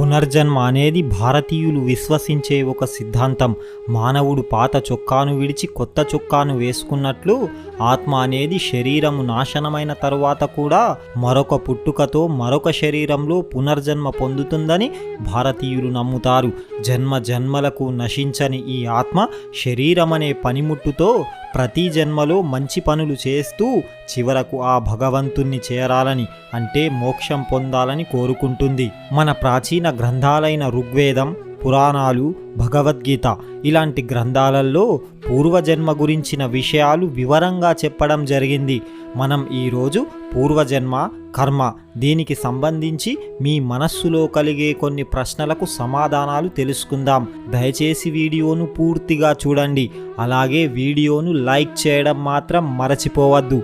పునర్జన్మ అనేది భారతీయులు విశ్వసించే ఒక సిద్ధాంతం. మానవుడు పాత చొక్కాను విడిచి కొత్త చొక్కాను వేసుకున్నట్లు ఆత్మ అనేది శరీరము నాశనమైన తరువాత కూడా మరొక పుట్టుకతో మరొక శరీరంలో పునర్జన్మ పొందుతుందని భారతీయులు నమ్ముతారు. జన్మ జన్మలకు నశించని ఈ ఆత్మ శరీరం అనే పనిముట్టుతో ప్రతి జన్మలో మంచి పనులు చేస్తూ చివరకు ఆ భగవంతుణ్ణి చేరాలని అంటే మోక్షం పొందాలని కోరుకుంటుంది. మన ప్రాచీన గ్రంథాలైన ఋగ్వేదం పురాణాలు భగవద్గీత ఇలాంటి గ్రంథాలలో పూర్వజన్మ గురించిన విషయాలు వివరంగా చెప్పడం జరిగింది. మనం ఈరోజు పూర్వజన్మ కర్మ దీనికి సంబంధించి మీ మనస్సులో కలిగే కొన్ని ప్రశ్నలకు సమాధానాలు తెలుసుకుందాం. దయచేసి వీడియోను పూర్తిగా చూడండి. అలాగే వీడియోను లైక్ చేయడం మాత్రం మరచిపోవద్దు.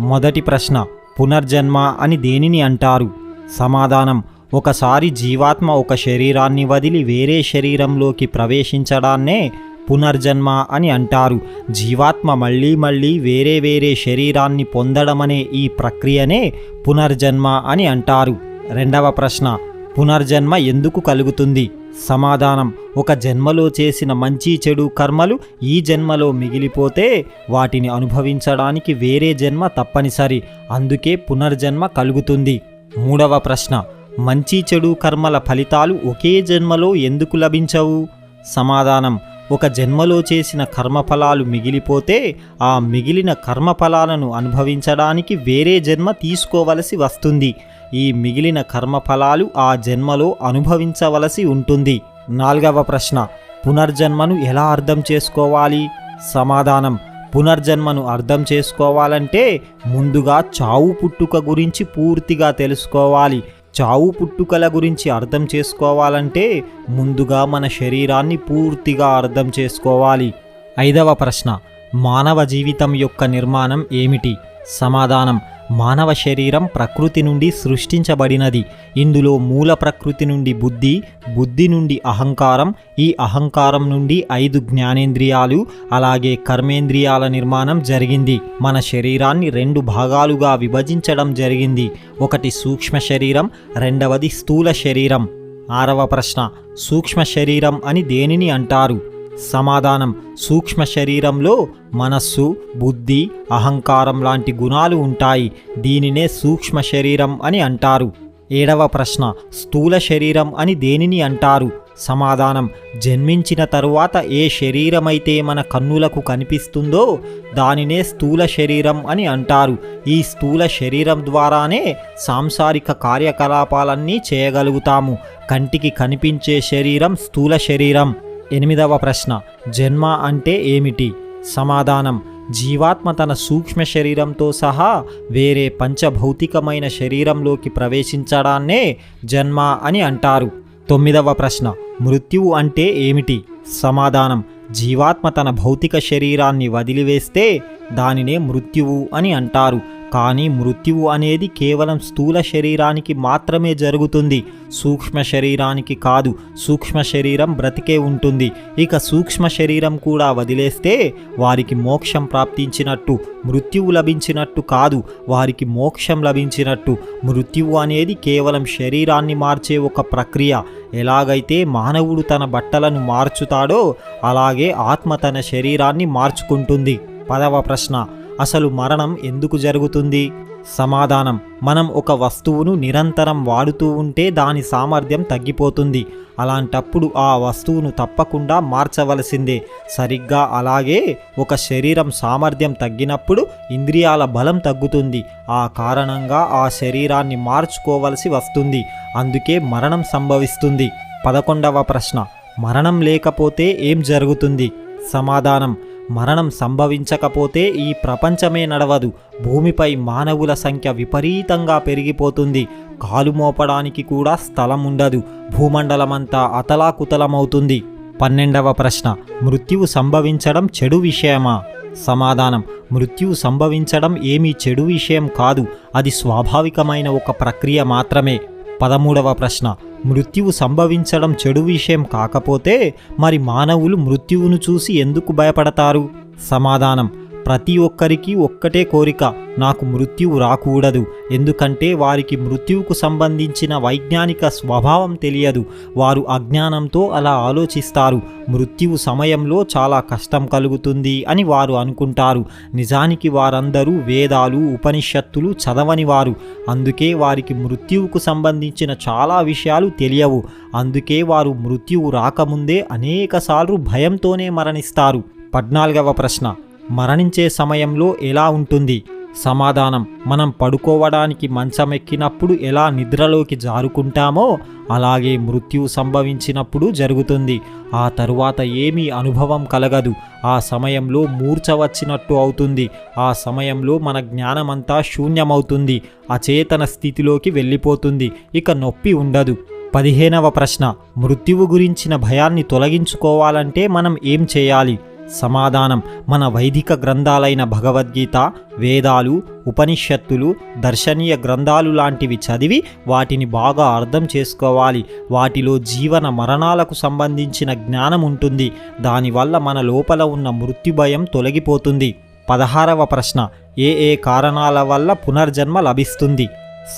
మొదటి ప్రశ్న పునర్జన్మ అని దేనిని అంటారు? సమాధానం ఒకసారి జీవాత్మ ఒక శరీరాన్ని వదిలి వేరే శరీరంలోకి ప్రవేశించడాన్నే పునర్జన్మ అని అంటారు. జీవాత్మ మళ్ళీ మళ్ళీ వేరే వేరే శరీరాన్ని పొందడమనే ఈ ప్రక్రియనే పునర్జన్మ అని అంటారు. రెండవ ప్రశ్న పునర్జన్మ ఎందుకు కలుగుతుంది? సమాధానం ఒక జన్మలో చేసిన మంచి చెడు కర్మలు ఈ జన్మలో మిగిలిపోతే వాటిని అనుభవించడానికి వేరే జన్మ తప్పనిసరి అందుకే పునర్జన్మ కలుగుతుంది. మూడవ ప్రశ్న మంచి చెడు కర్మల ఫలితాలు ఒకే జన్మలో ఎందుకు లభించవు? సమాధానం ఒక జన్మలో చేసిన కర్మఫలాలు మిగిలిపోతే ఆ మిగిలిన కర్మఫలాలను అనుభవించడానికి వేరే జన్మ తీసుకోవలసి వస్తుంది. ఈ మిగిలిన కర్మఫలాలు ఆ జన్మలో అనుభవించవలసి ఉంటుంది. నాలుగవ ప్రశ్న. పునర్జన్మను ఎలా అర్థం చేసుకోవాలి? సమాధానం. పునర్జన్మను అర్థం చేసుకోవాలంటే ముందుగా చావు పుట్టుక గురించి పూర్తిగా తెలుసుకోవాలి. చావు పుట్టుకల గురించి అర్థం చేసుకోవాలంటే ముందుగా మన శరీరాన్ని పూర్తిగా అర్థం చేసుకోవాలి. ఐదవ ప్రశ్న మానవ జీవితం యొక్క నిర్మాణం ఏమిటి? సమాధానం మానవ శరీరం ప్రకృతి నుండి సృష్టించబడినది. ఇందులో మూల ప్రకృతి నుండి బుద్ధి బుద్ధి నుండి అహంకారం ఈ అహంకారం నుండి ఐదు జ్ఞానేంద్రియాలు అలాగే కర్మేంద్రియాల నిర్మాణం జరిగింది. మన శరీరాన్ని రెండు భాగాలుగా విభజించడం జరిగింది. ఒకటి సూక్ష్మ శరీరం రెండవది స్థూల శరీరం. ఆరవ ప్రశ్న సూక్ష్మ శరీరం అని దేనిని అంటారు? సమాధానం. సూక్ష్మ శరీరంలో మనస్సు బుద్ధి అహంకారం లాంటి గుణాలు ఉంటాయి. దీనినే సూక్ష్మ శరీరం అని అంటారు. ఏడవ ప్రశ్న. స్థూల శరీరం అని దేనిని అంటారు? సమాధానం. జన్మించిన తరువాత ఏ శరీరమైతే మన కన్నులకు కనిపిస్తుందో దానినే స్థూల శరీరం అని అంటారు. ఈ స్థూల శరీరం ద్వారానే సాంసారిక కార్యకలాపాలన్నీ చేయగలుగుతాము. కంటికి కనిపించే శరీరం స్థూల శరీరం. ఎనిమిదవ ప్రశ్న. జన్మ అంటే ఏమిటి? సమాధానం. జీవాత్మ తన సూక్ష్మ శరీరంతో సహా వేరే పంచభౌతికమైన శరీరంలోకి ప్రవేశించడాన్నే జన్మ అని అంటారు. తొమ్మిదవ ప్రశ్న. మృత్యువు అంటే ఏమిటి? సమాధానం. జీవాత్మ తన భౌతిక శరీరాన్ని వదిలివేస్తే దానినే మృత్యువు అని అంటారు. కానీ మృత్యువు అనేది కేవలం స్థూల శరీరానికి మాత్రమే జరుగుతుంది. సూక్ష్మ శరీరానికి కాదు సూక్ష్మ శరీరం బ్రతికే ఉంటుంది. ఇక సూక్ష్మ శరీరం కూడా వదిలేస్తే వారికి మోక్షం ప్రాప్తించినట్టు మృత్యువు లభించినట్టు కాదు వారికి మోక్షం లభించినట్టు. మృత్యువు అనేది కేవలం శరీరాన్ని మార్చే ఒక ప్రక్రియ. ఎలాగైతే మానవుడు తన బట్టలను మార్చుతాడో అలాగే ఆత్మ తన శరీరాన్ని మార్చుకుంటుంది. పదవ ప్రశ్న అసలు మరణం ఎందుకు జరుగుతుంది? సమాధానం మనం ఒక వస్తువును నిరంతరం వాడుతూ ఉంటే దాని సామర్థ్యం తగ్గిపోతుంది. అలాంటప్పుడు ఆ వస్తువును తప్పకుండా మార్చవలసిందే. సరిగ్గా అలాగే ఒక శరీరం సామర్థ్యం తగ్గినప్పుడు ఇంద్రియాల బలం తగ్గుతుంది. ఆ కారణంగా ఆ శరీరాన్ని మార్చుకోవలసి వస్తుంది. అందుకే మరణం సంభవిస్తుంది. పదకొండవ ప్రశ్న మరణం లేకపోతే ఏం జరుగుతుంది? సమాధానం మరణం సంభవించకపోతే ఈ ప్రపంచమే నడవదు. భూమిపై మానవుల సంఖ్య విపరీతంగా పెరిగిపోతుంది. కాలు మోపడానికి కూడా స్థలం ఉండదు. భూమండలమంతా అతలాకుతలమవుతుంది. పన్నెండవ ప్రశ్న మృత్యువు సంభవించడం చెడు విషయమా? సమాధానం మృత్యువు సంభవించడం ఏమీ చెడు విషయం కాదు. అది స్వాభావికమైన ఒక ప్రక్రియ మాత్రమే. పదమూడవ ప్రశ్న మృత్యువు సంభవించడం చెడు విషయం కాకపోతే మరి మానవులు మృత్యువును చూసి ఎందుకు భయపడతారు? సమాధానం. ప్రతి ఒక్కరికి ఒక్కటే కోరిక నాకు మృత్యువు రాకూడదు. ఎందుకంటే వారికి మృత్యువుకు సంబంధించిన వైజ్ఞానిక స్వభావం తెలియదు. వారు అజ్ఞానంతో అలా ఆలోచిస్తారు. మృత్యువు సమయంలో చాలా కష్టం కలుగుతుంది అని వారు అనుకుంటారు. నిజానికి వారందరూ వేదాలు ఉపనిషత్తులు చదవని వారు. అందుకే వారికి మృత్యువుకు సంబంధించిన చాలా విషయాలు తెలియవు. అందుకే వారు మృత్యువు రాకముందే అనేకసార్లు భయంతోనే మరణిస్తారు. పద్నాలుగవ ప్రశ్న. మరణించే సమయంలో ఎలా ఉంటుంది? సమాధానం మనం పడుకోవడానికి మంచం ఎక్కినప్పుడు ఎలా నిద్రలోకి జారుకుంటామో అలాగే మృత్యు సంభవించినప్పుడు జరుగుతుంది. ఆ తరువాత ఏమీ అనుభవం కలగదు. ఆ సమయంలో మూర్ఛ వచ్చినట్టు అవుతుంది. ఆ సమయంలో మన జ్ఞానమంతా శూన్యమవుతుంది. అచేతన స్థితిలోకి వెళ్ళిపోతుంది. ఇక నొప్పి ఉండదు. పదిహేనవ ప్రశ్న. మృత్యువు గురించిన భయాన్ని తొలగించుకోవాలంటే మనం ఏం చేయాలి? సమాధానం మన వైదిక గ్రంథాలైన భగవద్గీత వేదాలు ఉపనిషత్తులు దర్శనీయ గ్రంథాలు లాంటివి చదివి వాటిని బాగా అర్థం చేసుకోవాలి. వాటిలో జీవన మరణాలకు సంబంధించిన జ్ఞానం ఉంటుంది. దానివల్ల మన లోపల ఉన్న మృత్యు భయం తొలగిపోతుంది. పదహారవ ప్రశ్న. ఏ ఏ కారణాల వల్ల పునర్జన్మ లభిస్తుంది?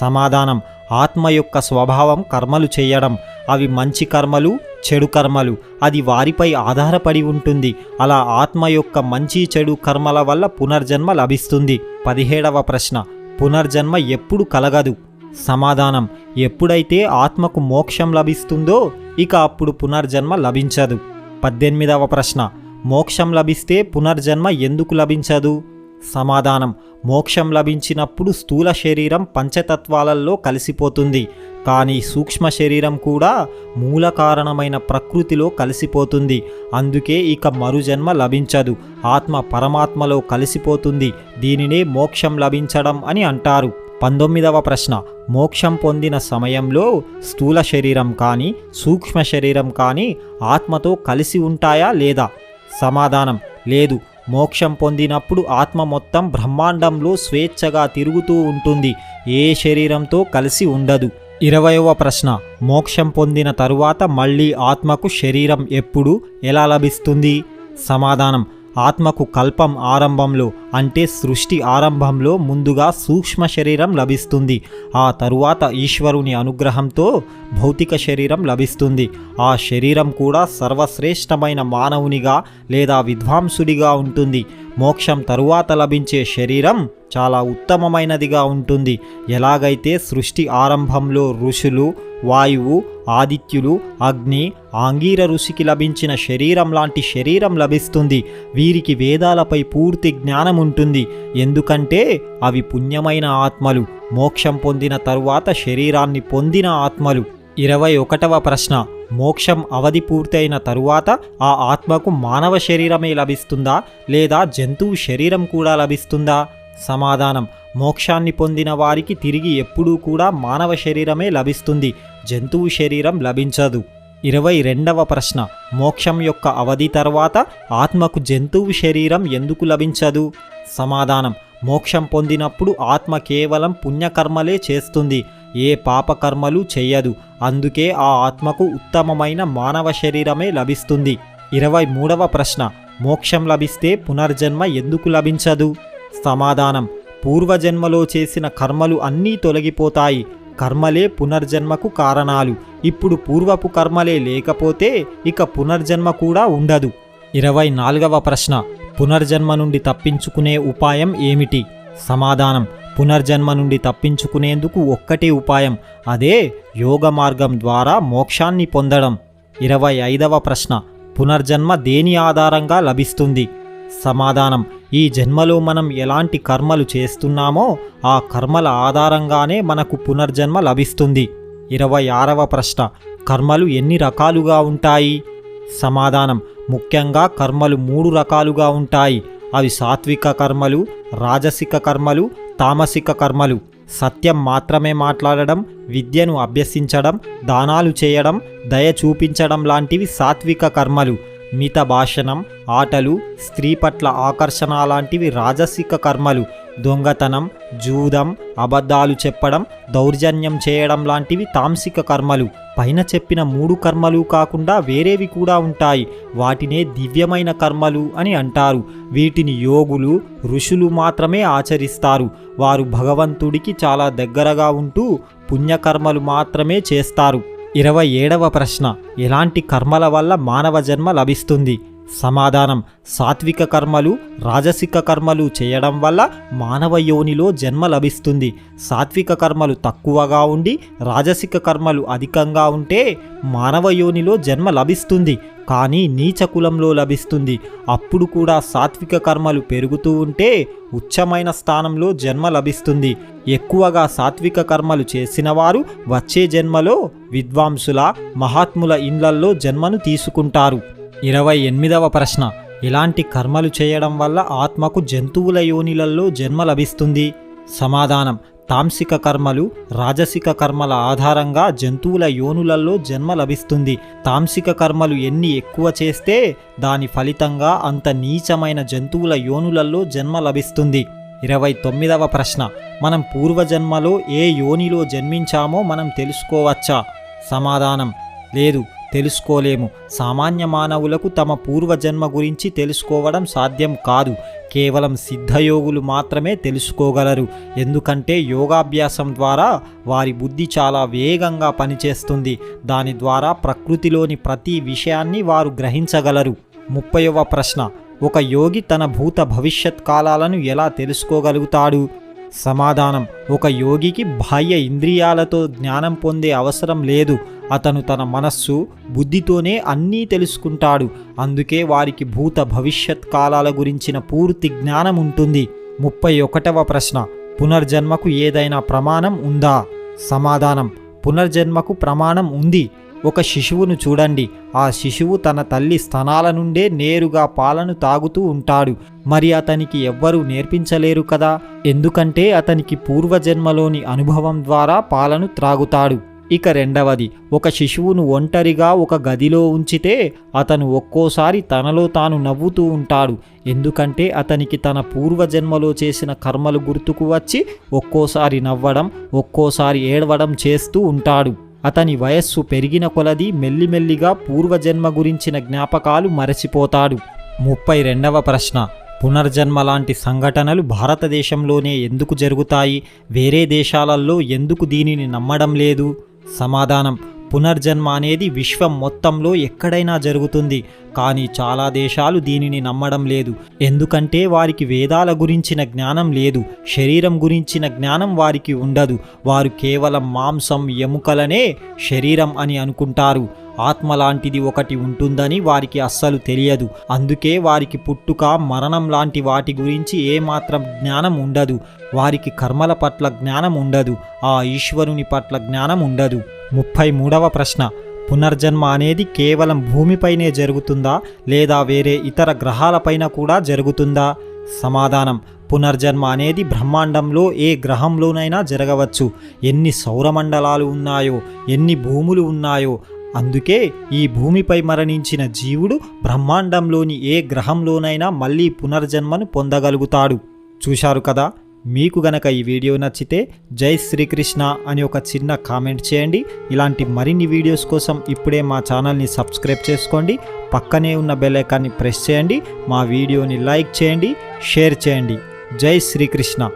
సమాధానం. ఆత్మ యొక్క స్వభావం కర్మలు చేయడం. అవి మంచి కర్మలు చెడు కర్మలు. అది వారిపై ఆధారపడి ఉంటుంది. అలా ఆత్మ యొక్క మంచి చెడు కర్మల వల్ల పునర్జన్మ లభిస్తుంది. పదిహేడవ ప్రశ్న. పునర్జన్మ ఎప్పుడు కలగదు? సమాధానం. ఎప్పుడైతే ఆత్మకు మోక్షం లభిస్తుందో ఇక అప్పుడు పునర్జన్మ లభించదు. పద్దెనిమిదవ ప్రశ్న. మోక్షం లభిస్తే పునర్జన్మ ఎందుకు లభించదు? సమాధానం. మోక్షం లభించినప్పుడు స్థూల శరీరం పంచతత్వాలలో కలిసిపోతుంది. కానీ సూక్ష్మ శరీరం కూడా మూల కారణమైన ప్రకృతిలో కలిసిపోతుంది. అందుకే ఇక మరుజన్మ లభించదు. ఆత్మ పరమాత్మలో కలిసిపోతుంది. దీనినే మోక్షం లభించడం అని అంటారు. పంతొమ్మిదవ ప్రశ్న. మోక్షం పొందిన సమయంలో స్థూల శరీరం కానీ సూక్ష్మ శరీరం కానీ ఆత్మతో కలిసి ఉంటాయా లేదా? సమాధానం. లేదు. మోక్షం పొందినప్పుడు ఆత్మ మొత్తం బ్రహ్మాండంలో స్వేచ్ఛగా తిరుగుతూ ఉంటుంది. ఏ శరీరంతో కలిసి ఉండదు. ఇరవయవ ప్రశ్న. మోక్షం పొందిన తరువాత మళ్ళీ ఆత్మకు శరీరం ఎప్పుడు ఎలా లభిస్తుంది? సమాధానం. ఆత్మకు కల్పం ఆరంభంలో అంటే సృష్టి ఆరంభంలో ముందుగా సూక్ష్మ శరీరం లభిస్తుంది. ఆ తరువాత ఈశ్వరుని అనుగ్రహంతో భౌతిక శరీరం లభిస్తుంది. ఆ శరీరం కూడా సర్వశ్రేష్టమైన మానవునిగా లేదా విద్వాంసుడిగా ఉంటుంది. మోక్షం తరువాత లభించే శరీరం చాలా ఉత్తమమైనదిగా ఉంటుంది. ఎలాగైతే సృష్టి ఆరంభంలో ఋషులు వాయువు ఆదిత్యులు అగ్ని ఆంగీర ఋషికి లభించిన శరీరం లాంటి శరీరం లభిస్తుంది. వీరికి వేదాలపై పూర్తి జ్ఞానం ఉంటుంది. ఎందుకంటే అవి పుణ్యమైన ఆత్మలు. మోక్షం పొందిన తరువాత శరీరాన్ని పొందిన ఆత్మలు. ఇరవై ఒకటవ ప్రశ్న. మోక్షం అవధి పూర్తయిన తరువాత ఆ ఆత్మకు మానవ శరీరమే లభిస్తుందా? లేదా జంతువు శరీరం కూడా లభిస్తుందా? సమాధానం. మోక్షాన్ని పొందిన వారికి తిరిగి ఎప్పుడూ కూడా మానవ శరీరమే లభిస్తుంది. జంతువు శరీరం లభించదు. ఇరవై రెండవ ప్రశ్న. మోక్షం యొక్క అవధి తర్వాత ఆత్మకు జంతువు శరీరం ఎందుకు లభించదు? సమాధానం. మోక్షం పొందినప్పుడు ఆత్మ కేవలం పుణ్యకర్మలే చేస్తుంది. ఏ పాపకర్మలు చేయదు. అందుకే ఆ ఆత్మకు ఉత్తమమైన మానవ శరీరమే లభిస్తుంది. ఇరవై మూడవ ప్రశ్న. మోక్షం లభిస్తే పునర్జన్మ ఎందుకు లభించదు? సమాధానం. పూర్వజన్మలో చేసిన కర్మలు అన్నీ తొలగిపోతాయి. కర్మలే పునర్జన్మకు కారణాలు. ఇప్పుడు పూర్వపు కర్మలే లేకపోతే ఇక పునర్జన్మ కూడా ఉండదు. ఇరవై నాలుగవ ప్రశ్న. పునర్జన్మ నుండి తప్పించుకునే ఉపాయం ఏమిటి? సమాధానం. పునర్జన్మ నుండి తప్పించుకునేందుకు ఒక్కటే ఉపాయం అదే యోగ మార్గం ద్వారా మోక్షాన్ని పొందడం. ఇరవై ఐదవ ప్రశ్న పునర్జన్మ దేని ఆధారంగా లభిస్తుంది? సమాధానం ఈ జన్మలో మనం ఎలాంటి కర్మలు చేస్తున్నామో ఆ కర్మల ఆధారంగానే మనకు పునర్జన్మ లభిస్తుంది. ఇరవై ఆరవ ప్రశ్న కర్మలు ఎన్ని రకాలుగా ఉంటాయి? సమాధానం ముఖ్యంగా కర్మలు మూడు రకాలుగా ఉంటాయి. అవి సాత్విక కర్మలు రాజసిక కర్మలు తామసిక కర్మలు. సత్యం మాత్రమే మాట్లాడడం విద్యను అభ్యసించడం దానాలు చేయడం దయ చూపించడం లాంటివి సాత్విక కర్మలు. మిత భాషణం ఆటలు స్త్రీ పట్ల ఆకర్షణ లాంటివి రాజసిక కర్మలు. దొంగతనం జూదం అబద్ధాలు చెప్పడం దౌర్జన్యం చేయడం లాంటివి తాంసిక కర్మలు. పైన చెప్పిన మూడు కర్మలు కాకుండా వేరేవి కూడా ఉంటాయి. వాటినే దివ్యమైన కర్మలు అని అంటారు. వీటిని యోగులు ఋషులు మాత్రమే ఆచరిస్తారు. వారు భగవంతుడికి చాలా దగ్గరగా ఉంటూ పుణ్యకర్మలు మాత్రమే చేస్తారు. ఇరవై ఏడవ ప్రశ్న. ఎలాంటి కర్మల వల్ల మానవ జన్మ లభిస్తుంది? సమాధానం సాత్విక కర్మలు రాజసిక కర్మలు చేయడం వల్ల మానవ యోనిలో జన్మ లభిస్తుంది. సాత్విక కర్మలు తక్కువగా ఉండి రాజసిక కర్మలు అధికంగా ఉంటే మానవ యోనిలో జన్మ లభిస్తుంది. కానీ నీచ కులంలో లభిస్తుంది. అప్పుడు కూడా సాత్విక కర్మలు పెరుగుతూ ఉంటే ఉచ్చమైన స్థానంలో జన్మ లభిస్తుంది. ఎక్కువగా సాత్విక కర్మలు చేసిన వారు వచ్చే జన్మలో విద్వాంసుల మహాత్ముల ఇండ్లల్లో జన్మను తీసుకుంటారు. ఇరవై ఎనిమిదవ ప్రశ్న. ఇలాంటి కర్మలు చేయడం వల్ల ఆత్మకు జంతువుల యోనిలలో జన్మ లభిస్తుంది. సమాధానం. తాంసిక కర్మలు రాజసిక కర్మల ఆధారంగా జంతువుల యోనులలో జన్మ లభిస్తుంది. తాంసిక కర్మలు ఎన్ని ఎక్కువ చేస్తే దాని ఫలితంగా అంత నీచమైన జంతువుల యోనులలో జన్మ లభిస్తుంది. ఇరవై తొమ్మిదవ ప్రశ్న. మనం పూర్వజన్మలో ఏ యోనిలో జన్మించామో మనం తెలుసుకోవచ్చా? సమాధానం. లేదు. తెలుసుకోలేము. సామాన్య మానవులకు తమ పూర్వజన్మ గురించి తెలుసుకోవడం సాధ్యం కాదు. కేవలం సిద్ధయోగులు మాత్రమే తెలుసుకోగలరు. ఎందుకంటే యోగాభ్యాసం ద్వారా వారి బుద్ధి చాలా వేగంగా పనిచేస్తుంది. దాని ద్వారా ప్రకృతిలోని ప్రతి విషయాన్ని వారు గ్రహించగలరు. ముప్పైవ ప్రశ్న. ఒక యోగి తన భూత భవిష్యత్ కాలాలను ఎలా తెలుసుకోగలుగుతాడు? సమాధానం. ఒక యోగికి బాహ్య ఇంద్రియాలతో జ్ఞానం పొందే అవసరం లేదు. అతను తన మనస్సు బుద్ధితోనే అన్నీ తెలుసుకుంటాడు. అందుకే వారికి భూత భవిష్యత్ కాలాల గురించిన పూర్తి జ్ఞానం ఉంటుంది. ముప్పై ఒకటవ ప్రశ్న. పునర్జన్మకు ఏదైనా ప్రమాణం ఉందా? సమాధానం. పునర్జన్మకు ప్రమాణం ఉంది. ఒక శిశువును చూడండి. ఆ శిశువు తన తల్లి స్థనాల నుండే నేరుగా పాలను తాగుతూ ఉంటాడు. మరి అతనికి ఎవ్వరూ నేర్పించలేరు కదా? ఎందుకంటే అతనికి పూర్వజన్మలోని అనుభవం ద్వారా పాలను త్రాగుతాడు. ఇక రెండవది ఒక శిశువును ఒంటరిగా ఒక గదిలో ఉంచితే అతను ఒక్కోసారి తనలో తాను నవ్వుతూ ఉంటాడు. ఎందుకంటే అతనికి తన పూర్వజన్మలో చేసిన కర్మలు గుర్తుకు వచ్చి ఒక్కోసారి నవ్వడం ఒక్కోసారి ఏడవడం చేస్తూ ఉంటాడు. అతని వయస్సు పెరిగిన కొలది మెల్లిమెల్లిగా పూర్వజన్మ గురించిన జ్ఞాపకాలు మరచిపోతాడు. ముప్పై రెండవ ప్రశ్న పునర్జన్మ లాంటి సంఘటనలు భారతదేశంలోనే ఎందుకు జరుగుతాయి? వేరే దేశాలలో ఎందుకు దీనిని నమ్మడం లేదు? సమాధానం. పునర్జన్మ అనేది విశ్వం మొత్తంలో ఎక్కడైనా జరుగుతుంది కానీ చాలా దేశాలు దీనిని నమ్మడం లేదు. ఎందుకంటే వారికి వేదాల గురించిన జ్ఞానం లేదు శరీరం గురించిన జ్ఞానం వారికి ఉండదు. వారు కేవలం మాంసం ఎముకలనే శరీరం అని అనుకుంటారు. ఆత్మ లాంటిది ఒకటి ఉంటుందని వారికి అస్సలు తెలియదు. అందుకే వారికి పుట్టుక మరణం లాంటి వాటి గురించి ఏమాత్రం జ్ఞానం ఉండదు. వారికి కర్మల పట్ల జ్ఞానం ఉండదు. ఆ ఈశ్వరుని పట్ల జ్ఞానం ఉండదు. ముప్పై మూడవ ప్రశ్న. పునర్జన్మ అనేది కేవలం భూమిపైనే జరుగుతుందా లేదా వేరే ఇతర గ్రహాలపైన కూడా జరుగుతుందా? సమాధానం. పునర్జన్మ అనేది బ్రహ్మాండంలో ఏ గ్రహంలోనైనా జరగవచ్చు. ఎన్ని సౌరమండలాలు ఉన్నాయో ఎన్ని భూములు ఉన్నాయో అందుకే ఈ భూమిపై మరణించిన జీవుడు బ్రహ్మాండంలోని ఏ గ్రహంలోనైనా మళ్ళీ పునర్జన్మను పొందగలుగుతాడు. చూశారు కదా? మీకు గనక ఈ వీడియో నచ్చితే జై శ్రీకృష్ణ అని ఒక చిన్న కామెంట్ చేయండి. ఇలాంటి మరిన్ని వీడియోస్ కోసం ఇప్పుడే మా ఛానల్ని సబ్స్క్రైబ్ చేసుకోండి. పక్కనే ఉన్న బెల్ ఐకాన్ని ప్రెస్ చేయండి. మా వీడియోని లైక్ చేయండి షేర్ చేయండి. జై శ్రీకృష్ణ.